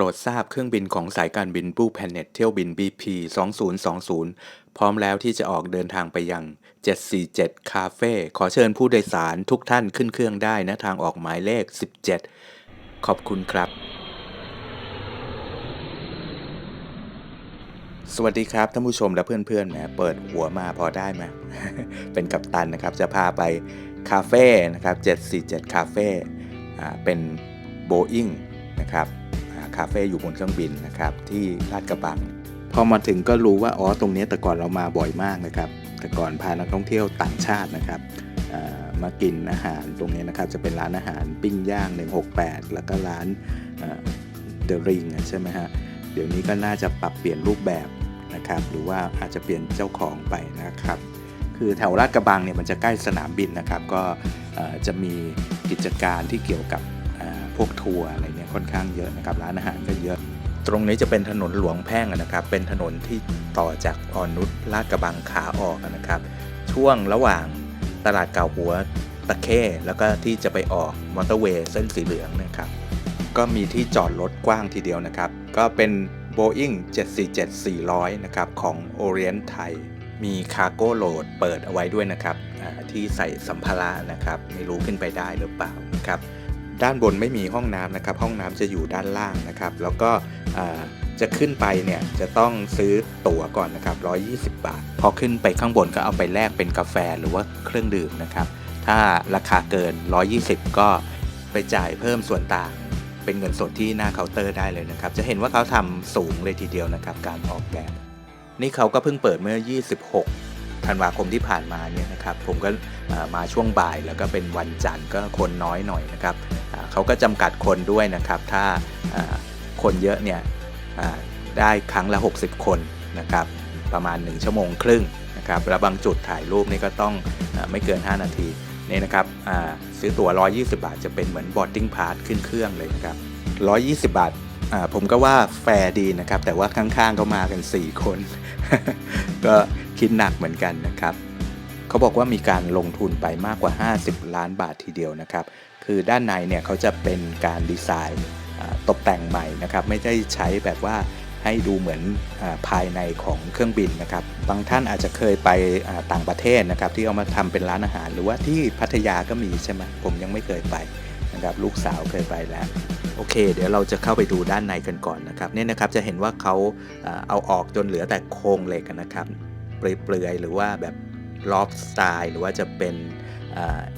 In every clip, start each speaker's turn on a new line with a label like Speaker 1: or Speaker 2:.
Speaker 1: รดทราบเครื่องบินของสายการบิน Blue Planet เที่ยวบิน BP 2020 พร้อมแล้วที่จะออกเดินทางไปยัง 747 Cafe ขอเชิญผู้โดยสารทุกท่านขึ้นเครื่องได้นะทางออกหมายเลข 17 ขอบคุณครับ สวัสดีครับท่านผู้ชมและเพื่อนๆแหมเปิดหัวมาพอได้ไหมเป็นกัปตันนะครับ จะพาไปคาเฟ่นะครับ 747 คาเฟ่อ่าเป็นโบอิงนะครับ คาเฟ่อยู่บนเครื่องบินนะครับที่ลาดกระบัง พอมาถึงก็รู้ว่าอ๋อตรงนี้แต่ก่อนเรามาบ่อยมากนะครับ แต่ก่อนพานักท่องเที่ยวต่างชาตินะครับมากินอาหารตรงนี้นะครับจะเป็นร้านอาหารปิ้งย่าง 168 แล้วก็ร้านเดอะริงใช่ไหมฮะเดี๋ยวนี้ก็น่าจะปรับเปลี่ยนรูปแบบนะครับ หรือว่าอาจจะเปลี่ยนเจ้าของไปนะครับ คือแถวลาดกระบังเนี่ยมันจะใกล้สนามบินนะครับ ก็จะมีกิจการที่เกี่ยวกับ พวกทัวร์อะไรเนี่ยค่อนข้างเยอะนะครับร้านอาหารก็เยอะ ตรงนี้จะเป็นถนนหลวงแพ่งนะครับ เป็นถนนที่ต่อจากอ่อนนุชลาดกระบังขาออกนะครับ ช่วงระหว่างตลาดเก่าหัวตะเข้แล้วก็ที่จะไปออกมอเตอร์เวย์เส้นสีเหลืองนะครับ ก็มีที่จอดรถกว้างทีเดียวนะครับ ก็เป็น Boeing 747-400 นะครับของ Orient Thai มีคาร์โก้โหลดเปิดเอาไว้ด้วยนะครับที่ใส่สัมภาระนะครับ ไม่รู้ขึ้นไปได้หรือเปล่านะครับ ด้านบนไม่มีห้องน้ำนะครับ ห้องน้ำจะอยู่ด้านล่างนะครับ แล้วก็จะขึ้นไปเนี่ยจะต้องซื้อตั๋วก่อนนะครับ 120 บาท พอขึ้นไปข้างบนก็เอาไปแลกเป็นกาแฟหรือว่าเครื่องดื่มนะครับ ถ้าราคาเกิน 120 ก็ไปจ่ายเพิ่มส่วนต่างเป็นเงินสดที่หน้าเคาน์เตอร์ได้เลยนะครับ จะเห็นว่าเขาทำสูงเลยทีเดียวนะครับ การออกแบบ นี่เขาก็เพิ่งเปิดเมื่อ 26 ธันวาคมที่ผ่านมาเนี่ยนะครับผมก็มาช่วงบ่ายแล้วก็เป็นวันจันทร์ก็คนน้อยหน่อยนะครับเขาก็จำกัดคนด้วยนะครับ ถ้าคนเยอะเนี่ยได้ครั้งละ 60 คนนะครับประมาณ 1 ชั่วโมงครึ่งนะครับแล้วบางจุดถ่ายรูปนี่ก็ต้องไม่เกิน 5 นาทีนี่นะครับซื้อตั๋ว 120 บาทจะเป็นเหมือน boarding pass ขึ้นเครื่องเลยนะครับ 120 บาทอ่าผมก็ว่าแฟร์ดีนะครับ แต่ว่าข้างๆก็มากัน 4 คน ก็ คิดหนักเหมือนกันนะครับ เขาบอกว่ามีการลงทุนไปมากกว่า 50 ล้านบาททีเดียวนะครับ คือด้านในเนี่ยเขาจะเป็นการดีไซน์ตกแต่งใหม่นะครับ ไม่ได้ใช้แบบว่าให้ดูเหมือนอภายในของเครื่องบินนะครับ บางท่านอาจจะเคยไปต่างประเทศนะครับ ที่เอามาทำเป็นร้านอาหาร หรือว่าที่พัทยาก็มีใช่ไหมผมยังไม่เคยไปนะครับลูกสาวเคยไปแล้วโอเค เดี๋ยวเราจะเข้าไปดูด้านในกันก่อนนะครับเนี่ยนะครับจะเห็นว่าเขาเอาออกจนเหลือแต่โครงเหล็กนะครับ เปลือยๆ หรือว่าแบบลอฟสไตล์หรือว่าจะเป็น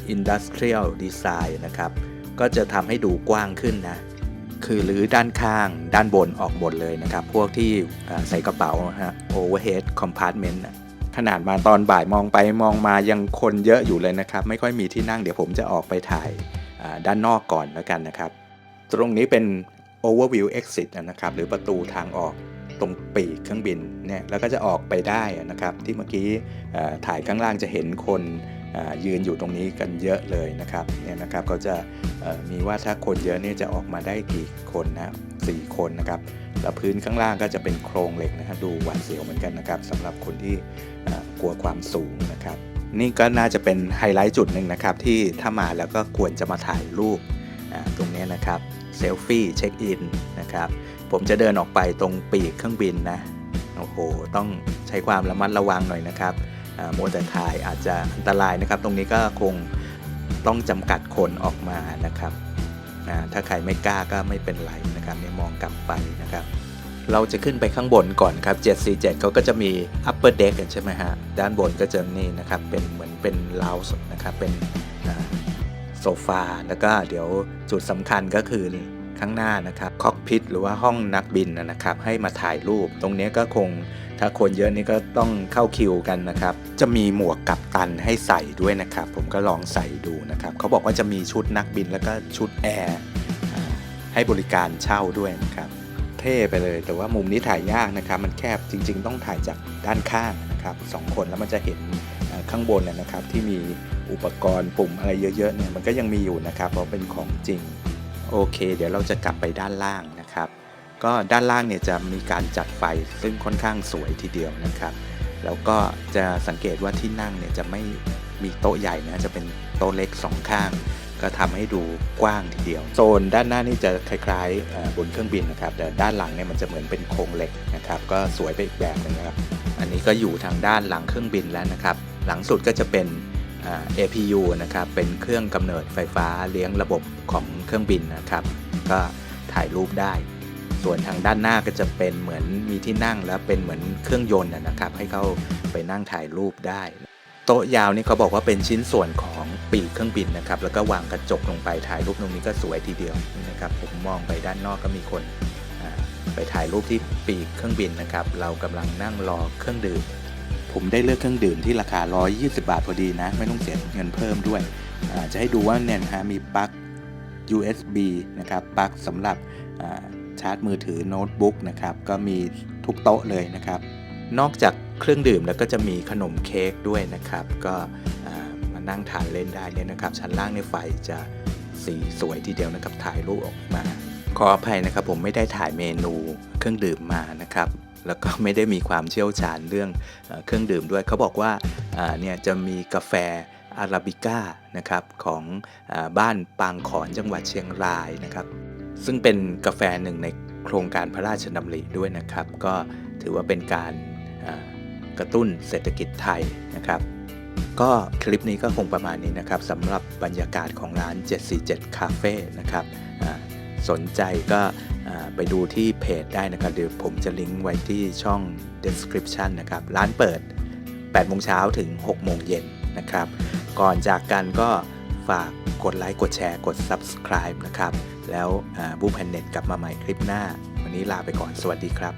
Speaker 1: อินดัสเทรียลดีไซน์นะครับ ก็จะทำให้ดูกว้างขึ้นนะ คือหรือด้านข้างด้านบนออกหมดเลยนะครับ พวกที่ใส่กระเป๋าฮะ overhead compartment น่ะขนาดมาตอนบ่ายมองไปมองมายังคนเยอะอยู่เลยนะครับ ไม่ค่อยมีที่นั่งเดี๋ยวผมจะออกไปถ่ายด้านนอกก่อนแล้วกันนะครับ ตรงนี้เป็น overview exit นะครับ หรือประตูทางออก ตรงปีกเครื่องบินเนี่ยแล้วก็จะออกไปได้นะครับ ที่เมื่อกี้ถ่ายข้างล่างจะเห็นคนยืนอยู่ตรงนี้กันเยอะเลยนะครับเนี่ยนะครับเขาจะมีว่าถ้าคนเยอะเนี่ยจะออกมาได้กี่คนนะสี่คนนะครับแล้วพื้นข้างล่างก็จะเป็นโครงเหล็กนะครับดูหวาดเสียวเหมือนกันนะครับสำหรับคนที่กลัวความสูงนะครับ นี่ก็น่าจะเป็นไฮไลท์จุดหนึ่งนะครับที่ถ้ามาแล้วก็ควรจะมาถ่ายรูป ตรงนี้นะครับเซลฟี่เช็คอินนะครับผมจะเดินออกไปตรงปีกเครื่องบินนะโอ้โหต้องใช้ความระมัดระวังหน่อยนะครับอ่ามัวแต่ถ่ายอาจจะอันตรายนะครับ ตรงนี้ก็คงต้องจำกัดคนออกมานะครับถ้าใครไม่กล้าก็ไม่เป็นไรนะครับเนี่ยมองกลับไปนะครับ เราจะขึ้นไปข้างบนก่อนครับ 747เขาก็จะมี upper deck กันใช่ไหมฮะ ด้านบนก็จะนี่นะครับ เป็นเหมือนเป็น lounge นะครับ เป็น โซฟา แล้วก็เดี๋ยวจุดสำคัญก็คือข้างหน้านะครับคอกพิทหรือว่าห้องนักบินนะครับ ให้มาถ่ายรูป ตรงนี้ก็คงถ้าคนเยอะนี่ก็ต้องเข้าคิวกันนะครับ จะมีหมวกกับตันให้ใส่ด้วยนะครับ ผมก็ลองใส่ดูนะครับเขาบอกว่าจะมีชุดนักบินแล้วก็ชุดแอร์ให้บริการเช่าด้วยนะครับ เท่ไปเลย แต่ว่ามุมนี้ถ่ายยากนะครับ มันแคบจริง ๆ ต้องถ่ายจากด้านข้างนะครับสองคนแล้วมันจะเห็น ข้างบนนะนะครับที่มีอุปกรณ์ปุ่มอะไรเยอะๆเนี่ยมันก็ยังมีอยู่นะครับเพราะเป็นของจริงโอเค เดี๋ยวเราจะกลับไปด้านล่างนะครับ ก็ด้านล่างเนี่ยจะมีการจัดไฟซึ่งค่อนข้างสวยทีเดียวนะครับ แล้วก็จะสังเกตว่าที่นั่งเนี่ยจะไม่มีโต๊ะใหญ่นะจะเป็นโต๊ะเล็กสองข้าง ก็ทำให้ดูกว้างทีเดียว โซนด้านหน้านี่จะคล้ายๆบนเครื่องบินนะครับ แต่ด้านหลังเนี่ยมันจะเหมือนเป็นโครงเหล็กนะครับ ก็สวยไปอีกแบบนึงนะครับ อันนี้ก็อยู่ทางด้านหลังเครื่องบินแล้วนะครับ หลังสุดก็จะเป็นอ่า APU นะครับ เป็นเครื่องกำเนิดไฟฟ้าเลี้ยงระบบของเครื่องบินนะครับ ก็ถ่ายรูปได้ ส่วนทางด้านหน้าก็จะเป็นเหมือนมีที่นั่งแล้วเป็นเหมือนเครื่องยนต์นะครับ ให้เขาไปนั่งถ่ายรูปได้ โต๊ะยาวนี่เขาบอกว่าเป็นชิ้นส่วนของปีกเครื่องบินนะครับ แล้วก็วางกระจกลงไปถ่ายรูปตรงนี้ก็สวยทีเดียวนะครับ ผมมองไปด้านนอกก็มีคนไปถ่ายรูปที่ปีกเครื่องบินนะครับ เรากำลังนั่งรอเครื่องดื่ม ผมได้เลือกเครื่องดื่มที่ราคา 120 บาทพอดีนะ ไม่ต้องเสียเงินเพิ่มด้วย จะให้ดูว่าเนี่ยนะฮะมีปลั๊ก USB นะครับปลั๊กสำหรับชาร์จมือถือโน้ตบุ๊กนะครับ ก็มีทุกโต๊ะเลยนะครับ นอกจากเครื่องดื่มแล้วก็จะมีขนมเค้กด้วยนะครับ ก็มานั่งทานเล่นได้เนี่ยนะครับ ชั้นล่างในไฟจะสีสวยทีเดียวนะครับ ถ่ายรูปออกมา ขออภัยนะครับผมไม่ได้ถ่ายเมนูเครื่องดื่มมานะครับ แล้วก็ไม่ได้มีความเชี่ยวชาญเรื่องเครื่องดื่มด้วย เขาบอกว่าเนี่ยจะมีกาแฟอาราบิก้านะครับของอบ้านปางขอนจังหวัดเชียงรายนะครับ ซึ่งเป็นกาแฟหนึ่งในโครงการพระราชดำริด้วยนะครับ ก็ถือว่าเป็นการกระตุ้นเศรษฐกิจไทยนะครับก็คลิปนี้ก็คงประมาณนี้นะครับสำหรับบรรยากาศของร้าน 747คาเฟ่นะครับสนใจก็ ไปดูที่เพจได้นะครับเดี๋ยวผมจะลิงก์ไว้ที่ช่อง description นะครับ ร้านเปิด 8 โมงเช้าถึง 6 โมงเย็นนะครับ ก่อนจากกันก็ฝากกดไลค์ กดแชร์ กด subscribe นะครับ แล้วบูมแพนเน็ตกลับมาใหม่คลิปหน้า วันนี้ลาไปก่อน สวัสดีครับ